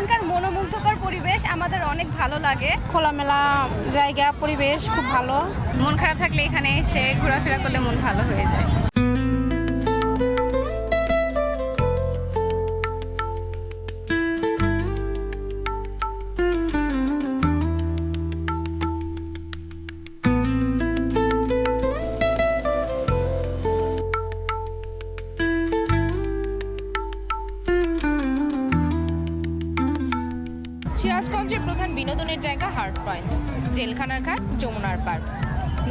এখানকার মনোমুগ্ধকর পরিবেশ আমাদের অনেক ভালো লাগে। খোলামেলা জায়গা পরিবেশ খুব ভালো। মন খারাপ থাকলে এখানে এসে ঘোরাফেরা করলে মন ভালো হয়ে যায়। সিরাজগঞ্জের প্রধান বিনোদনের জায়গা হার্ট পয়েন্ট, জেলখানার ঘাট, যমুনার পার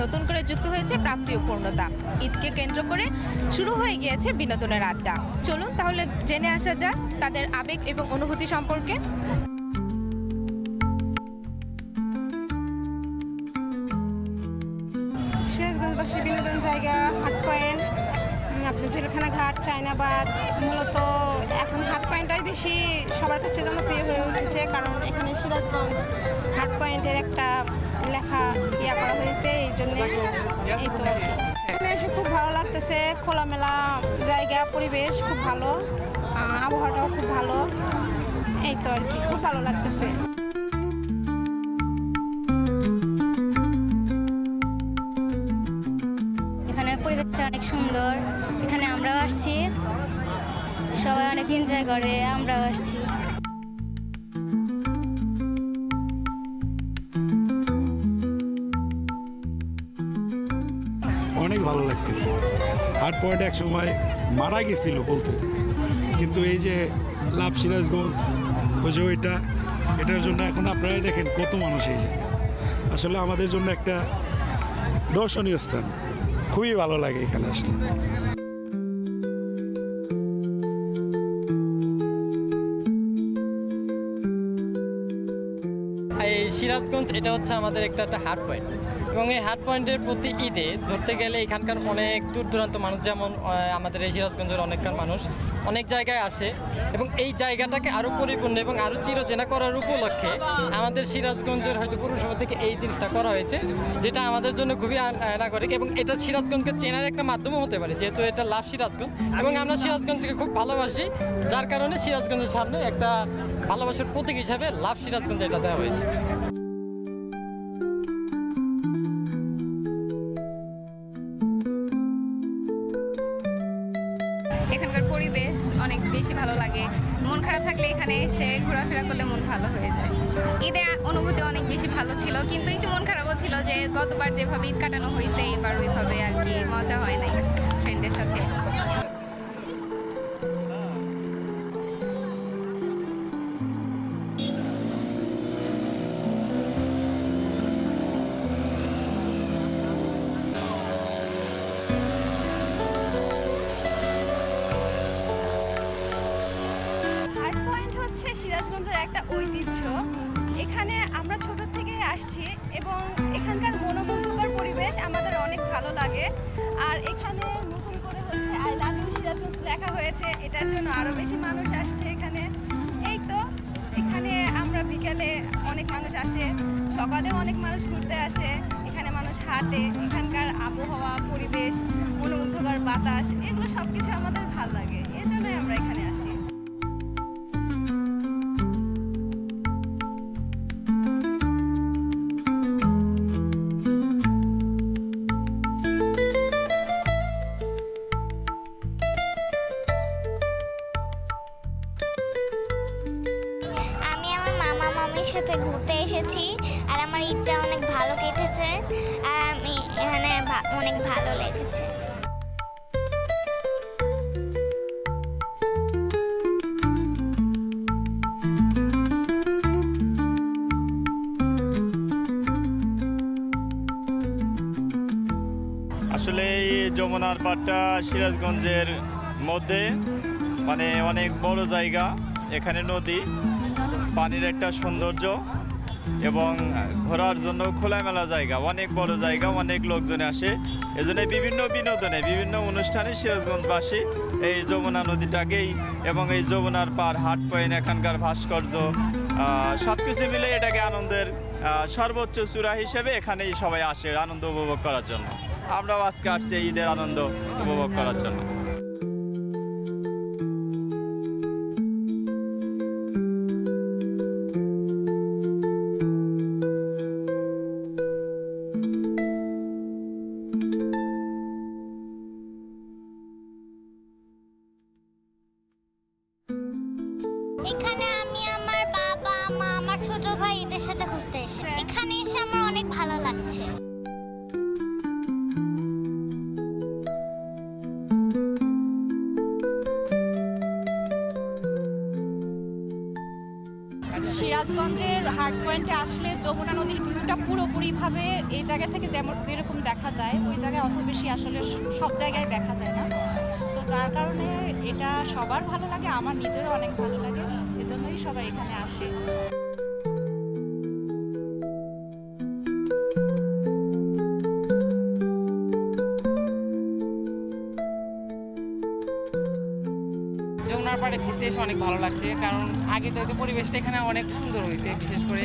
নতুন করে যুক্ত হয়েছে প্রাপ্তি ও পূর্ণতা। ঈদকে কেন্দ্র করে শুরু হয়ে গিয়েছে বিনোদনের আড্ডা। চলুন তাহলে জেনে আসা যাক তাদের আবেগ এবং অনুভূতি সম্পর্কে। সিরাজগঞ্জবাসী বিনোদন জায়গা হাট পয়েন্ট। আপনার জেলখানা ঘাট, চায়নাবাদ, মূলত এখন হাট পয়েন্টটাই বেশি সবার কাছে জনপ্রিয় হয়ে উঠেছে, কারণ এখানে সিরাজগঞ্জ হাট পয়েন্টের একটা লেখা ইয়া করা হয়েছে, এই জন্যে এখানে এসে খুব ভালো লাগতেছে, খোলামেলা জায়গা, পরিবেশ খুব ভালো আবহাওয়াটাও খুব ভালো, এই তো আর কি, খুব ভালো লাগতেছে। এখানের অনেক সুন্দর। এখানে আমরাও আসছি। সবাই অনেক এনজয় করে, আমরাও আসছি। অনেক ভালো লাগতেছে। হাট পয়েন্ট এক সময় মারা গেছিল বলতে। কিন্তু এই যে লাভ সিরাজগঞ্জ ওই যে ওইটা এটার জন্য এখন আপনারা দেখেন কত মানুষ এই যায় আসলে আমাদের জন্য একটা দর্শনীয় স্থান। খুবই ভালো লাগে এখানে আসলে। এই সিরাজগঞ্জ এটা হচ্ছে আমাদের একটা একটা হার্ড পয়েন্ট এবং এই হাট পয়েন্টের প্রতি ঈদে ধরতে গেলে এখানকার অনেক দূর দূরান্ত মানুষ, যেমন আমাদের এই সিরাজগঞ্জের অনেককার মানুষ, অনেক জায়গায় আসে এবং এই জায়গাটাকে আরও পরিপূর্ণ এবং আরও চিরচেনা করার উপলক্ষে আমাদের সিরাজগঞ্জের হয়তো পৌরসভা থেকে এই জিনিসটা করা হয়েছে, যেটা আমাদের জন্য খুবই নাগরিক এবং এটা সিরাজগঞ্জকে চেনার একটা মাধ্যমও হতে পারে, যেহেতু এটা লাভ সিরাজগঞ্জ এবং আমরা সিরাজগঞ্জকে খুব ভালোবাসি, যার কারণে সিরাজগঞ্জের সামনে একটা ভালোবাসার প্রতীক হিসাবে লাভ সিরাজগঞ্জ এটা দেওয়া হয়েছে। এখানকার পরিবেশ অনেক বেশি ভালো লাগে। মন খারাপ থাকলে এখানে এসে ঘোরাফেরা করলে মন ভালো হয়ে যায়। ঈদে অনুভূতি অনেক বেশি ভালো ছিল, কিন্তু একটু মন খারাপও ছিল যে গতবার যেভাবে ঈদ কাটানো হয়েছে, এবার ওইভাবে আর কি মজা হয় নাই ফ্রেন্ডের সাথে। ঐতিহ্য এখানে আমরা ছোট থেকেই আসছি এবং এখানকার মনোমুগ্ধকর পরিবেশ আমাদের অনেক ভালো লাগে। আর এখানে নতুন করে হচ্ছে আই লাভ ইউ সিরাজগঞ্জ লেখা হয়েছে, এটার জন্য আরও বেশি মানুষ আসছে এখানে। এই তো, এখানে আমরা বিকেলে অনেক মানুষ আসে, সকালেও অনেক মানুষ ঘুরতে আসে, এখানে মানুষ হাঁটে, এখানকার আবহাওয়া, পরিবেশ, মনোমুগ্ধকর বাতাস, এগুলো সব কিছু আমাদের ভালো লাগে এই জন্যই আমরা এখানে আসি। মামির সাথে ঘুরতে এসেছি। আর আমার ঈদটা অনেক ভালো কেটেছে। আর আমি এখানে অনেক ভালো লেগেছে। আসলে এই যমুনার পাড়টা সিরাজগঞ্জের মধ্যে মানে অনেক বড় জায়গা, এখানে নদী। পানির একটা সৌন্দর্য এবং ঘোরার জন্য খোলামেলা জায়গা, অনেক বড় জায়গা, অনেক লোকজন আসে। এজন্য বিভিন্ন বিনোদনে, বিভিন্ন অনুষ্ঠানে সিরাজগঞ্জবাসী এই যমুনা নদীটাকেই এবং এই যমুনার পার হাট পয়েন্ট, এখানকার ভাস্কর্য সব কিছু মিলে এটাকে আনন্দের সর্বোচ্চ চূড়া হিসেবে এখানেই সবাই আসে আনন্দ উপভোগ করার জন্য। আমরাও আজকে আসছি ঈদের আনন্দ উপভোগ করার জন্য। এখানে আমি আমার বাবা মা আমার ছোট ভাই এদের সাথে ঘুরতে এসে হ্যাঁ। এখানে সিরাজগঞ্জের হার্ড পয়েন্টে আসলে যমুনা নদীর ভিউটা পুরোপুরিভাবে এই জায়গা থেকে যেমন যেরকম দেখা যায়, ওই জায়গায় অত বেশি আসলে সব জায়গায় দেখা যায় না। তো যার কারণে এটা সবার ভালো লাগে, আমার নিজেরও অনেক ভালো লাগে, এজন্যই সবাই এখানে আসে। পাড়ে ঘুরতে এসে অনেক ভালো লাগছে, কারণ আগে যেহেতু পরিবেশটা এখানে অনেক সুন্দর হয়েছে, বিশেষ করে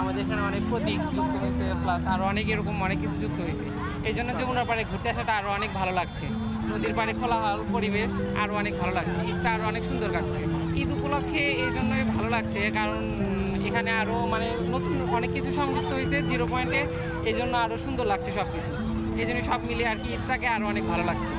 আমাদের এখানে অনেক প্রতীক যুক্ত হয়েছে প্লাস আরও অনেক এরকম অনেক কিছু যুক্ত হয়েছে। এই জন্য যমুনার পাড়ে ঘুরতে আসাটা আরও অনেক ভালো লাগছে। নদীর পাড়ে খোলা পরিবেশ আরও অনেক ভালো লাগছে ঈদটা আরও অনেক সুন্দর কাটছে। ঈদ উপলক্ষে এই জন্যই ভালো লাগছে, কারণ এখানে আরও মানে নতুন অনেক কিছু সংযুক্ত হয়েছে জিরো পয়েন্টে, এই জন্য আরও সুন্দর লাগছে সব কিছু এই জন্য সব মিলিয়ে আর কি ঈদটাকে আরও অনেক ভালো লাগছে।